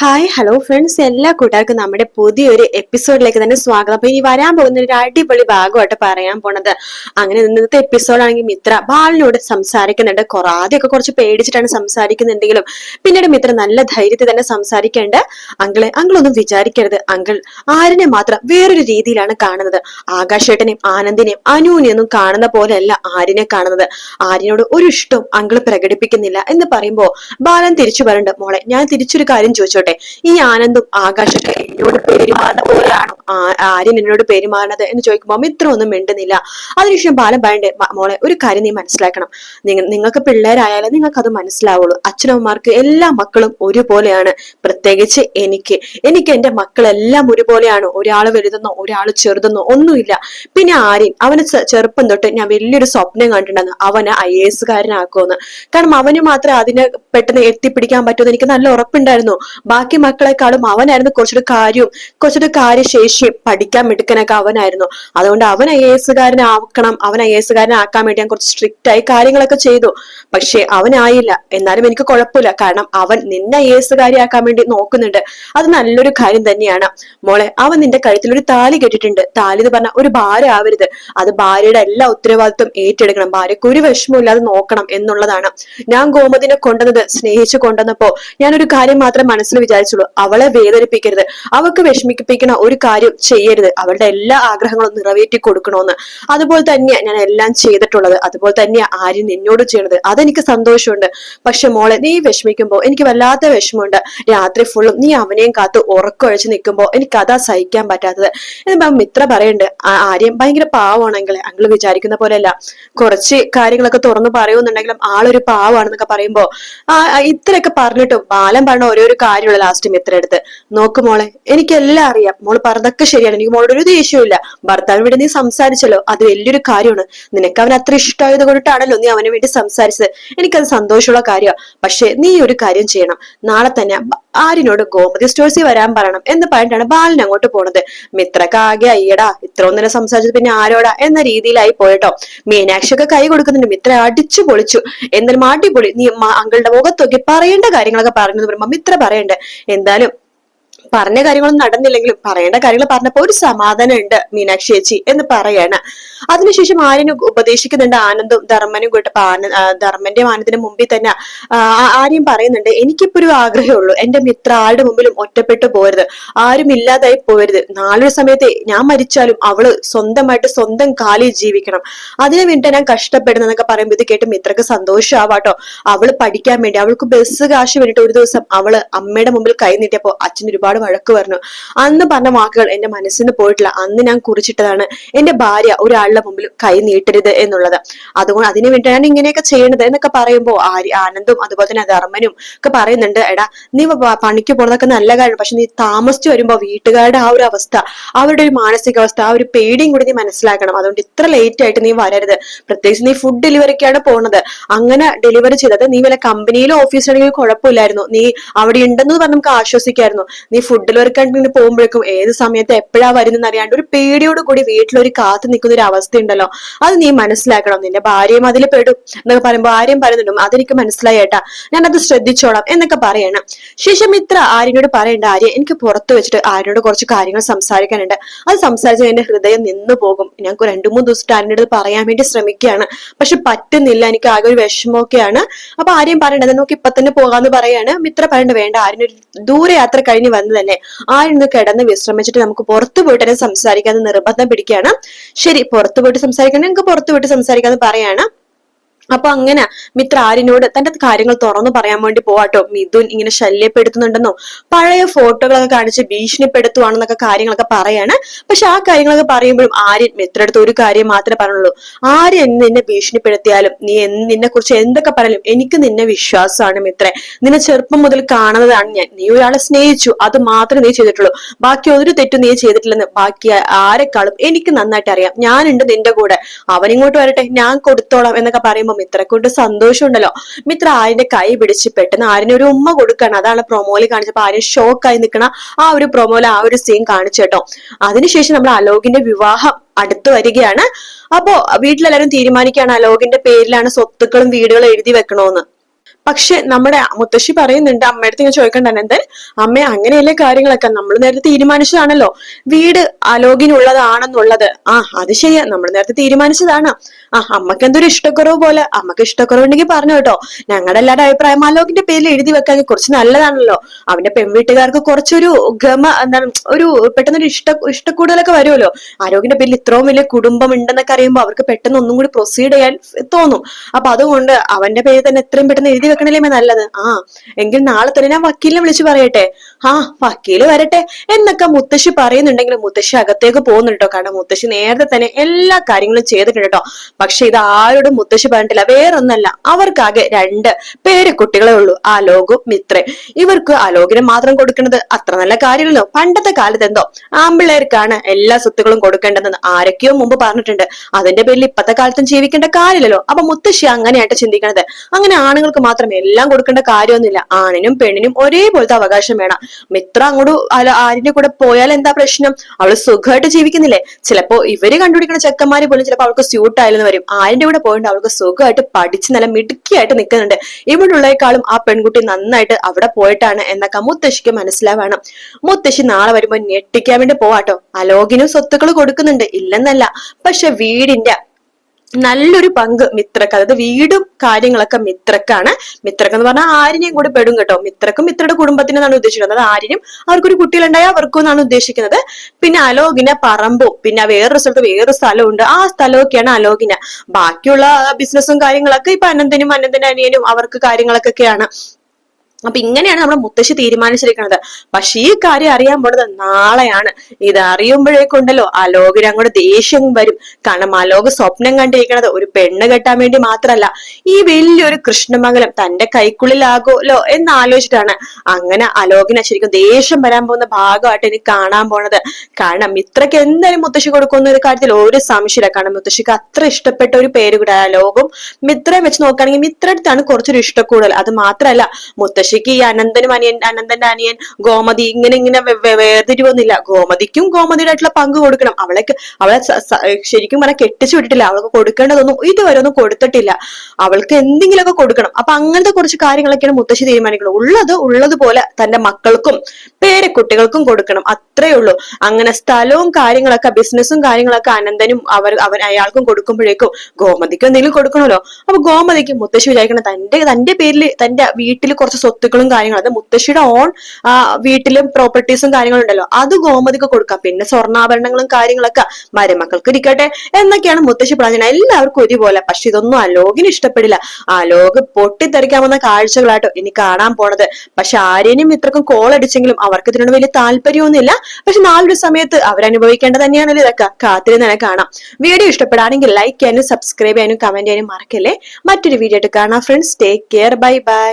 Hi hello friends എല്ലാ കൂട്ടുകാർക്കും നമ്മുടെ പുതിയൊരു എപ്പിസോഡിലേക്ക് തന്നെ സ്വാഗതം. അപ്പൊ ഇനി വരാൻ പോകുന്ന ഒരു അടിപൊളി ഭാഗമായിട്ട് പറയാൻ പോണത് അങ്ങനെ ഇന്നത്തെ എപ്പിസോഡാണെങ്കിൽ മിത്ര ബാലിനോട് സംസാരിക്കുന്നുണ്ട്. ആദ്യമൊക്കെ കുറച്ച് പേടിച്ചിട്ടാണ് സംസാരിക്കുന്നുണ്ടെങ്കിലും പിന്നീട് മിത്ര നല്ല ധൈര്യത്തിൽ തന്നെ സംസാരിക്കേണ്ട അങ്കിളെ അങ്കിളൊന്നും വിചാരിക്കരുത്. അങ്കിൾ ആരിനെ മാത്രം വേറൊരു രീതിയിലാണ് കാണുന്നത്. ആകാശേട്ടനെയും ആനന്ദിനെയും അനുവിനെയൊന്നും കാണുന്ന പോലെയല്ല ആരിനെ കാണുന്നത്. ആരിനോട് ഒരു ഇഷ്ടവും അങ്കിൾ പ്രകടിപ്പിക്കുന്നില്ല എന്ന് പറയുമ്പോൾ ബാലൻ തിരിച്ചു വരണ്ട് മോളെ ഞാൻ തിരിച്ചൊരു കാര്യം ചോദിച്ചോട്ടെ. ഈ ആനന്ദും ആകാശൊക്കെ എന്നോട് പെരുമാറുന്ന പോലെയാണോ ആര്യൻ എന്നോട് പെരുമാറുന്നത് എന്ന് ചോദിക്കുമ്പോൾ മിത്ര ഒന്നും മിണ്ടുന്നില്ല. അതിനുശേഷം ബാലൻ പറയണ്ടേ മോളെ ഒരു കാര്യം നീ മനസ്സിലാക്കണം. നിങ്ങൾ നിങ്ങൾക്ക് പിള്ളേരായാലും നിങ്ങൾക്ക് അത് മനസ്സിലാവുള്ളൂ. അച്ഛനമ്മമാർക്ക് എല്ലാ മക്കളും ഒരുപോലെയാണ്. പ്രത്യേകിച്ച് എനിക്ക്. എനിക്ക് എന്റെ മക്കളെല്ലാം ഒരുപോലെയാണ്. ഒരാൾ വലുതെന്നോ ഒരാൾ ചെറുതെന്നോ ഒന്നുമില്ല. പിന്നെ ആര്യൻ അവന് ചെറുപ്പം തൊട്ട് ഞാൻ വലിയൊരു സ്വപ്നം കണ്ടിട്ടുണ്ടെന്ന് അവനെ ഐ എസ് കാരനാക്കുമെന്ന് കാരണം അവന് മാത്രമേ അതിനെ പെട്ടെന്ന് എത്തിപ്പിടിക്കാൻ പറ്റുമെന്ന് എനിക്ക് നല്ല ഉറപ്പുണ്ടായിരുന്നു. ബാക്കി മക്കളെക്കാളും അവനായിരുന്നു കുറച്ചൊരു കാര്യവും കുറച്ചൊരു കാര്യശേഷിയും പഠിക്കാൻ മിടുക്കനൊക്കെ അവനായിരുന്നു. അതുകൊണ്ട് അവൻ ഐ എസ് കാരനാക്കണം അവൻ ഐ എസ് കാരനാക്കാൻ വേണ്ടി ഞാൻ കുറച്ച് സ്ട്രിക്റ്റ് ആയി കാര്യങ്ങളൊക്കെ ചെയ്തു. പക്ഷെ അവനായില്ല. എന്നാലും എനിക്ക് കുഴപ്പമില്ല. കാരണം അവൻ നിന്നെ ഐ എസ് കാരിയാക്കാൻ വേണ്ടി നോക്കുന്നുണ്ട്. അത് നല്ലൊരു കാര്യം തന്നെയാണ്. മോളെ അവൻ നിന്റെ കഴുത്തിൽ ഒരു താലി കെട്ടിട്ടുണ്ട് താലി എന്ന് പറഞ്ഞാൽ ഒരു ഭാരം ആവരുത്. അത് ഭാര്യയുടെ എല്ലാ ഉത്തരവാദിത്വം ഏറ്റെടുക്കണം. ഭാര്യക്ക് ഒരു വിഷമമില്ലാതെ നോക്കണം എന്നുള്ളതാണ്. ഞാൻ ഗോമതിനെ കൊണ്ടുവന്നത് സ്നേഹിച്ചു കൊണ്ടുവന്നപ്പോ ഞാനൊരു കാര്യം മാത്രം മനസ്സിൽ വിചാരിച്ചുള്ളൂ. അവളെ വേദനിപ്പിക്കരുത്. അവൾക്ക് വിഷമിപ്പിക്കുന്ന ഒരു കാര്യം ചെയ്യരുത്. അവളുടെ എല്ലാ ആഗ്രഹങ്ങളും നിറവേറ്റി കൊടുക്കണമെന്ന് അതുപോലെ തന്നെയാ ഞാൻ എല്ലാം ചെയ്തിട്ടുള്ളത്. അതുപോലെ തന്നെയാ ആര്യം നിന്നോട് ചെയ്യണത്. അതെനിക്ക് സന്തോഷമുണ്ട്. പക്ഷെ മോളെ നീ വിഷമിക്കുമ്പോ എനിക്ക് വല്ലാത്ത വിഷമമുണ്ട്. രാത്രി ഫുള്ളും നീ അവനെയും കാത്ത് ഉറക്കൊഴിച്ച് നിൽക്കുമ്പോ എനിക്ക് അതാ സഹിക്കാൻ പറ്റാത്തത്. എന്നിപ്പോ മിത്ര പറയുന്നുണ്ട് "ആ ആര്യം ഭയങ്കര പാവമാണെങ്കിൽ അങ്ങൾ വിചാരിക്കുന്ന പോലെയല്ല. കുറച്ച് കാര്യങ്ങളൊക്കെ തുറന്നു പറയുന്നുണ്ടെങ്കിലും ആളൊരു പാവാണെന്നൊക്കെ പറയുമ്പോ ആ ഇത്രയൊക്കെ പറഞ്ഞിട്ടും ബാലം പറഞ്ഞ ഓരോ ഒരു കാര്യമുള്ള ലാസ്റ്റ് മിത്ര എടുത്ത്? നോക്ക് മോളെ എനിക്കെല്ലാം അറിയാം. മോൾ പറഞ്ഞതൊക്കെ ശരിയാണ്. എനിക്ക് മോളോട് ഒരു ദേഷ്യമില്ല ഭർത്താവിന് വേണ്ടി നീ സംസാരിച്ചല്ലോ. അത് വലിയൊരു കാര്യമാണ്. നിനക്ക് അവൻ അത്ര ഇഷ്ടമായത് കൊണ്ടിട്ടാണല്ലോ നീ അവന് വേണ്ടി സംസാരിച്ചത്. എനിക്കത് സന്തോഷമുള്ള കാര്യമാണ് പക്ഷെ നീ ഒരു കാര്യം ചെയ്യണം. നാളെ തന്നെ ആരിനോട് ഗോമതി സ്റ്റോഴ്സിൽ വരാൻ പറയണം എന്ന് പറഞ്ഞിട്ടാണ് ബാലൻ അങ്ങോട്ട് പോണത്. മിത്രക്ക് ആകെ അയ്യടാ ഇത്ര ഒന്നിനെ സംസാരിച്ചത് പിന്നെ ആരോടാ എന്ന രീതിയിലായി പോയട്ടോ. മീനാക്ഷി ഒക്കെ കൈ കൊടുക്കുന്നുണ്ട്. മിത്ര അടിച്ചു പൊളിച്ചു. എന്നാലും അടിപൊളി. നീ അങ്കളുടെ മുഖത്തൊക്കെ പറയേണ്ട കാര്യങ്ങളൊക്കെ പറഞ്ഞു പറയുമ്പോ മിത്ര പറയണ്ടേ? എന്തായാലും പറഞ്ഞ കാര്യങ്ങളൊന്നും നടന്നില്ലെങ്കിലും പറയേണ്ട കാര്യങ്ങൾ പറഞ്ഞപ്പോ ഒരു സമാധാനം ഉണ്ട് മീനാക്ഷി ചേച്ചി എന്ന് പറയാണ്. അതിനുശേഷം ആര്യനെ ഉപദേശിക്കുന്നുണ്ട് ആനന്ദും ധർമ്മനും കൂട്ടപ്പോ ആന ആനന്ദിന് മുമ്പിൽ തന്നെ ആര്യം പറയുന്നുണ്ട് എനിക്കിപ്പോ ഒരു ആഗ്രഹമേ ഉള്ളൂ എന്റെ മിത്ര ആരുടെ മുമ്പിലും ഒറ്റപ്പെട്ടു പോരുത്. ആരും ഇല്ലാതായി പോരുത്. നാളൊരു സമയത്ത് ഞാൻ മരിച്ചാലും അവൾ സ്വന്തമായിട്ട് സ്വന്തം കാലിൽ ജീവിക്കണം. അതിനു വേണ്ടി ഞാൻ കഷ്ടപ്പെടുന്നതെന്നൊക്കെ പറയുമ്പോൾ ഇത് കേട്ട് മിത്രക്ക് സന്തോഷമാവാട്ടോ അവൾ പഠിക്കാൻ വേണ്ടി അവൾക്ക് ബസ് കാശ് വേണ്ടിട്ട് ഒരു ദിവസം അവൾ അമ്മയുടെ മുമ്പിൽ കൈ നീട്ടിയപ്പോ അച്ഛൻ ഒരുപാട് വഴക്ക് പറഞ്ഞു. അന്ന് പറഞ്ഞ വാക്കുകൾ എന്റെ മനസ്സിന് പോയിട്ടില്ല. അന്ന് ഞാൻ കുറിച്ചിട്ടതാണ്. എന്റെ ഭാര്യ ഒരാളുടെ മുമ്പിൽ കൈ നീട്ടരുത് എന്നുള്ളത്. അതുകൊണ്ട് അതിനു വേണ്ടിയാണ് ഇങ്ങനെയൊക്കെ ചെയ്യണത് എന്നൊക്കെ പറയുമ്പോൾ ആര്യ ആനന്ദും അതുപോലെ തന്നെ ധർമ്മനും ഒക്കെ പറയുന്നുണ്ട് എടാ നീ പണിക്ക് പോണതൊക്കെ നല്ല കാര്യം പക്ഷെ നീ താമസിച്ചു വരുമ്പോൾ വീട്ടുകാരുടെ ആ ഒരു അവസ്ഥ അവരുടെ ഒരു മാനസികാവസ്ഥ ആ ഒരു പേടിയും കൂടി നീ മനസ്സിലാക്കണം. അതുകൊണ്ട് ഇത്ര ലേറ്റ് ആയിട്ട് നീ വരരുത്. പ്രത്യേകിച്ച് നീ ഫുഡ് ഡെലിവറിക്കാണ് പോണത്. അങ്ങനെ ഡെലിവറി ചെയ്തത് നീ വല്ല കമ്പനിയിലോ ഓഫീസിലാണെങ്കിലും കുഴപ്പമില്ലായിരുന്നു. നീ അവിടെ ഉണ്ടെന്ന് പറഞ്ഞ് നമുക്ക് ആശ്വസിക്കായിരുന്നു. നീ ഫുഡ് ഡെലിവറിക്കാണെങ്കിൽ പോകുമ്പോഴേക്കും ഏത് സമയത്ത് എപ്പോഴാ വരുന്നെന്ന് അറിയാണ്ട് ഒരു പേടിയോട് കൂടി വീട്ടിലൊരു കാത്തു നിൽക്കുന്ന ഒരു അവസ്ഥ ഉണ്ടല്ലോ അത് നീ മനസ്സിലാക്കണം. നിന്റെ ഭാര്യയും അതിൽ പെടും എന്നൊക്കെ പറയുമ്പോൾ ആര്യം പറയുന്നുണ്ടും. അതെനിക്ക് മനസ്സിലായേട്ടാ ഞാനത് ശ്രദ്ധിച്ചോളാം എന്നൊക്കെ പറയണം. ശേഷം ഇത്ര ആര്യനോട് പറയേണ്ട ആര്യ എനിക്ക് പുറത്ത് വെച്ചിട്ട് ആര്യനോട് കുറച്ച് കാര്യങ്ങൾ സംസാരിക്കാനുണ്ട്. അത് സംസാരിച്ച് എന്റെ ഹൃദയം നിന്നു പോകും. ഞാൻ രണ്ടു മൂന്ന് ദിവസത്തെ ആര്യനോട് പറയാൻ വേണ്ടി ശ്രമിക്കുകയാണ്. പക്ഷെ പറ്റുന്നില്ല. എനിക്ക് ആകെ ഒരു വിഷമമൊക്കെയാണ്. അപ്പൊ ആര്യം പറയണ്ടത് നമുക്ക് ഇപ്പൊ തന്നെ പോകാന്ന് പറയാണ്. മിത്ര പറയണ്ട വേണ്ട. ആര്യനൊരു ഒരു യാത്ര കഴിഞ്ഞ് വന്നതല്ലേ. ആര്യന്ന് കിടന്ന് വിശ്രമിച്ചിട്ട് നമുക്ക് പുറത്തു പോയിട്ട് തന്നെ സംസാരിക്കാന്ന് നിർബന്ധം പിടിക്കുകയാണ്. ശരി പുറത്തു പോയിട്ട് സംസാരിക്കണം നിങ്ങൾക്ക് പുറത്തു പോയിട്ട് സംസാരിക്കാന്ന് പറയാണ്. അപ്പൊ അങ്ങനെ മിത്ര ആര്യനോട് തന്റെ കാര്യങ്ങൾ തുറന്നു പറയാൻ വേണ്ടി പോവാട്ടോ. മിഥുൻ ഇങ്ങനെ ശല്യപ്പെടുത്തുന്നുണ്ടെന്നോ പഴയ ഫോട്ടോകളൊക്കെ കാണിച്ച് ഭീഷണിപ്പെടുത്തുവാണെന്നൊക്കെ കാര്യങ്ങളൊക്കെ പറയാണ്. പക്ഷെ ആ കാര്യങ്ങളൊക്കെ പറയുമ്പോഴും ആര്യൻ മിത്ര അടുത്ത് ഒരു കാര്യം മാത്രമേ പറഞ്ഞുള്ളൂ. എന്ന് നിന്നെ ഭീഷണിപ്പെടുത്തിയാലും നീ നിന്നെ കുറിച്ച് എന്തൊക്കെ പറയാലും എനിക്ക് നിന്നെ വിശ്വാസമാണ് മിത്രേ. നിന്നെ ചെറുപ്പം മുതൽ കാണുന്നതാണ് ഞാൻ. നീ ഒരാളെ സ്നേഹിച്ചു അത് മാത്രമേ നീ ചെയ്തിട്ടുള്ളൂ. ബാക്കി ഒരു തെറ്റും നീ ചെയ്തിട്ടില്ലെന്ന് ബാക്കി ആരെക്കാളും എനിക്ക് നന്നായിട്ട് അറിയാം. ഞാനുണ്ട് നിന്റെ കൂടെ. അവനിങ്ങോട്ട് വരട്ടെ ഞാൻ കൊടുത്തോളാം എന്നൊക്കെ പറയുമ്പോൾ മിത്ര കൊണ്ട് സന്തോഷമുണ്ടല്ലോ. മിത്ര ആര്യന്റെ കൈ പിടിച്ച് പെട്ടെന്ന് ആര്യന് ഒരു ഉമ്മ കൊടുക്കണം. അതാണ് പ്രൊമോയിൽ കാണിച്ചപ്പോ ആര്യൻ ഷോക്കായി നിൽക്കണ ആ ഒരു പ്രൊമോയിൽ ആ ഒരു സീൻ കാണിച്ചു കേട്ടോ. അതിനുശേഷം നമ്മൾ അലോകിന്റെ വിവാഹം അടുത്ത് വരികയാണ്. അപ്പോ വീട്ടിലെല്ലാരും തീരുമാനിക്കുകയാണ് അലോകിന്റെ പേരിലാണ് സ്വത്തുക്കളും വീടുകളും എഴുതി വെക്കണോന്ന്. പക്ഷെ നമ്മുടെ മുത്തശ്ശി പറയുന്നുണ്ട് അമ്മയടുത്ത് ഇങ്ങനെ ചോദിക്കണ്ട അനന്തൻ അമ്മ അങ്ങനെയല്ലേ കാര്യങ്ങളൊക്കെ? നമ്മൾ നേരത്തെ തീരുമാനിച്ചതാണല്ലോ. വീട് അലോകിനുള്ളതാണെന്നുള്ളത്. ആ അത് ശരിയാ. നമ്മൾ നേരത്തെ തീരുമാനിച്ചതാണ്. ആ അമ്മയ്ക്ക് എന്തൊരു ഇഷ്ടക്കുറവ് പോലെ അമ്മയ്ക്ക് ഇഷ്ടക്കുറവുണ്ടെങ്കിൽ പറഞ്ഞു കേട്ടോ. ഞങ്ങളുടെ എല്ലാവരുടെ അഭിപ്രായം അലോകിന്റെ പേരിൽ എഴുതി വെക്കാൻ കുറച്ച് നല്ലതാണല്ലോ. അവന്റെ പെൺവീട്ടുകാർക്ക് കുറച്ചൊരു ഗമ എന്താണ് ഒരു പെട്ടെന്നൊരു ഇഷ്ട ഇഷ്ടക്കൂടുതലൊക്കെ വരുമല്ലോ. ആരോഗ്യന്റെ പേരിൽ ഇത്രയും വലിയ കുടുംബം ഉണ്ടെന്നൊക്കെ അറിയുമ്പോൾ അവർക്ക് പെട്ടെന്ന് ഒന്നും കൂടി പ്രൊസീഡ് ചെയ്യാൻ തോന്നും. അപ്പൊ അതുകൊണ്ട് അവന്റെ പേര് തന്നെ എത്രയും പെട്ടെന്ന് എഴുതി വെക്കണല്ലേ നല്ലത്? ആ എങ്കിൽ നാളെ തന്നെ ഞാൻ വക്കീലിനെ വിളിച്ചു പറയട്ടെ. ആ വക്കീൽ വരട്ടെ എന്നൊക്കെ മുത്തശ്ശി പറയുന്നുണ്ടെങ്കിൽ മുത്തശ്ശി അകത്തേക്ക് പോകുന്നുണ്ടോ കാരണം മുത്തശ്ശി നേരത്തെ തന്നെ എല്ലാ കാര്യങ്ങളും ചെയ്തിട്ടുണ്ട് കേട്ടോ. പക്ഷെ ഇത് ആരോടും മുത്തശ്ശി പറഞ്ഞിട്ടില്ല. വേറൊന്നല്ല അവർക്കാകെ രണ്ട് പേര് കുട്ടികളെ ഉള്ളൂ. ആലോകും മിത്രേ ഇവർക്ക് ആലോകിനെ മാത്രം കൊടുക്കുന്നത് അത്ര നല്ല കാര്യമല്ലോ. പണ്ടത്തെ കാലത്ത് എന്തോ ആമ്പിള്ളേർക്കാണ് എല്ലാ സ്വത്തുക്കളും കൊടുക്കേണ്ടതെന്ന് ആരൊക്കെയോ മുമ്പ് പറഞ്ഞിട്ടുണ്ട്. അതിന്റെ പേരിൽ ഇപ്പത്തെ കാലത്തും ജീവിക്കേണ്ട കാര്യമില്ലല്ലോ. അപ്പൊ മുത്തശ്ശി അങ്ങനെയായിട്ട് ചിന്തിക്കണത്. അങ്ങനെ ആണുങ്ങൾക്ക് മാത്രം എല്ലാം കൊടുക്കേണ്ട കാര്യമൊന്നുമില്ല. ആണിനും പെണ്ണിനും ഒരേപോലത്തെ അവകാശം വേണം. മിത്ര അങ്ങോട്ട് ആരിന്റെ കൂടെ പോയാൽ എന്താ പ്രശ്നം? അവൾ സുഖമായിട്ട് ജീവിക്കുന്നില്ലേ? ചിലപ്പോ ഇവർ കണ്ടുപിടിക്കുന്ന ചെക്കന്മാര് പോലും ചിലപ്പോ അവൾക്ക് സ്യൂട്ട് വരും. ആരിന്റെ കൂടെ പോയിട്ട് അവൾക്ക് സുഖമായിട്ട് പഠിച്ച് നല്ല മിടുക്കിയായിട്ട് നിൽക്കുന്നുണ്ട് ഇവിടുള്ളേക്കാളും ആ പെൺകുട്ടി നന്നായിട്ട് അവിടെ പോയിട്ടാണ് എന്നൊക്കെ മുത്തശ്ശിക്ക് മനസ്സിലാവണം. മുത്തശ്ശി നാളെ വരുമ്പോൾ ഞെട്ടിക്കാൻ വേണ്ടി പോവാട്ടോ. അലോകിനും സ്വത്തുക്കൾ കൊടുക്കുന്നുണ്ട്. ഇല്ലെന്നല്ല. പക്ഷെ വീടിന്റെ നല്ലൊരു പങ്ക് മിത്രക്ക് അതായത് വീടും കാര്യങ്ങളൊക്കെ മിത്രക്കാണ്. മിത്രക്ക് എന്ന് പറഞ്ഞാൽ ആരിനെയും കൂടി പെടും കേട്ടോ. മിത്രക്കും മിത്രയുടെ കുടുംബത്തിനെന്നാണ് ഉദ്ദേശിക്കുന്നത്. അതായത് ആരിനും അവർക്കൊരു കുട്ടികളുണ്ടായ അവർക്കും എന്നാണ് ഉദ്ദേശിക്കുന്നത്. പിന്നെ അലോകിന പറമ്പും പിന്നെ വേറൊരു സ്ഥലത്ത് വേറൊരു സ്ഥലമുണ്ട്. ആ സ്ഥലമൊക്കെയാണ് അലോകിന. ബാക്കിയുള്ള ബിസിനസ്സും കാര്യങ്ങളൊക്കെ ഇപ്പൊ അനന്തനും അനന്തന്റെ അനിയനും അവർക്ക് കാര്യങ്ങളൊക്കെയാണ് അപ്പൊ ഇങ്ങനെയാണ് നമ്മുടെ മുത്തശ്ശി തീരുമാനിച്ചിരിക്കുന്നത്. പക്ഷെ ഈ കാര്യം അറിയാൻ പോണത് നാളെയാണ്. ഇത് അറിയുമ്പോഴേക്കുണ്ടല്ലോ അലോകിന് അങ്ങോട്ട് ദേഷ്യം വരും. കാരണം അലോക് സ്വപ്നം കണ്ടിരിക്കുന്നത് ഒരു പെണ്ണ് കെട്ടാൻ വേണ്ടി മാത്രല്ല ഈ വലിയൊരു കൃഷ്ണമംഗലം തന്റെ കൈക്കുള്ളിലാകുമല്ലോ എന്ന് ആലോചിച്ചിട്ടാണ് അങ്ങനെ അലോകിന് ശരിക്കും ദേഷ്യം വരാൻ പോകുന്ന ഭാഗമായിട്ട് എനിക്ക് കാണാൻ പോണത്. കാരണം ഇത്രയ്ക്ക് എന്തായാലും മുത്തശ്ശി കൊടുക്കുന്ന ഒരു കാര്യത്തിൽ ഒരു സംശയമില്ല. കാരണം മുത്തശ്ശിക്ക് അത്ര ഇഷ്ടപ്പെട്ട ഒരു പേര് കൂടെ അലോകും മിത്രയും വെച്ച് നോക്കുകയാണെങ്കിൽ മിത്രടുത്താണ് കുറച്ചൊരു ഇഷ്ടക്കൂടുതൽ. അത് മാത്രമല്ല മുത്തശ്ശി മുത്തശ്ശിക്ക് ഈ അനന്തനും അനിയൻ അനന്തന്റെ അനിയൻ ഗോമതി ഇങ്ങനെ ഇങ്ങനെ വേർതിരിവൊന്നുമില്ല ഗോമതിക്കും ഗോമതിയുടെ പങ്ക് കൊടുക്കണം. അവളെ അവളെ ശരിക്കും പറഞ്ഞാൽ കെട്ടിച്ചു വിട്ടിട്ടില്ല. അവൾക്ക് കൊടുക്കേണ്ടതൊന്നും ഇതുവരെ ഒന്നും കൊടുത്തിട്ടില്ല. അവൾക്ക് എന്തെങ്കിലുമൊക്കെ കൊടുക്കണം. അപ്പൊ അങ്ങനത്തെ കുറച്ച് കാര്യങ്ങളൊക്കെയാണ് മുത്തശ്ശി തീരുമാനിക്കുന്നത്. ഉള്ളത് ഉള്ളതുപോലെ തന്റെ മക്കൾക്കും പേരക്കുട്ടികൾക്കും കൊടുക്കണം. അത്രേ ഉള്ളൂ. അങ്ങനെ സ്ഥലവും കാര്യങ്ങളൊക്കെ ബിസിനസ്സും കാര്യങ്ങളൊക്കെ അനന്തനും അവർ അവൻ അയാൾക്കും കൊടുക്കുമ്പോഴേക്കും ഗോമതിക്കും എന്തെങ്കിലും കൊടുക്കണമല്ലോ. അപ്പൊ ഗോമതിക്ക് മുത്തശ്ശി വിചാരിക്കണം തന്റെ തന്റെ പേരിൽ തന്റെ വീട്ടിൽ കുറച്ച് സ്വത്തുക്കളും കാര്യങ്ങളും. അത് മുത്തശ്ശിയുടെ ഓൺ വീട്ടിലും പ്രോപ്പർട്ടീസും കാര്യങ്ങളും ഉണ്ടല്ലോ. അത് ഗോമതിക്ക് കൊടുക്കാം. പിന്നെ സ്വർണാഭരണങ്ങളും കാര്യങ്ങളൊക്കെ മരുമക്കൾക്ക് ഇരിക്കട്ടെ എന്നൊക്കെയാണ് മുത്തശ്ശി പറഞ്ഞത് എല്ലാവർക്കും ഒരുപോലെ. പക്ഷെ ഇതൊന്നും അലോകിന് ഇഷ്ടപ്പെടില്ല. അലോക് പൊട്ടിത്തെറിക്കാവുന്ന കാഴ്ചകളാട്ടോ ഇനി കാണാൻ പോണത്. പക്ഷെ ആരേനും ഇത്രക്കും കോൾ അടിച്ചെങ്കിലും അവർക്ക് ഇതിനോട് വലിയ താല്പര്യമൊന്നുമില്ല. പക്ഷെ നാളൊരു സമയത്ത് അവരനുഭവിക്കേണ്ടത് തന്നെയാണല്ലോ ഇതൊക്കെ. കാത്തിരുന്ന് കാണാം. വീഡിയോ ഇഷ്ടപ്പെടാണെങ്കിൽ ലൈക്ക് ചെയ്യാനും സബ്സ്ക്രൈബ് ചെയ്യാനും കമന്റ് ചെയ്യാനും മറക്കല്ലേ. മറ്റൊരു വീഡിയോ ആയിട്ട് കാണാം friends take care bye bye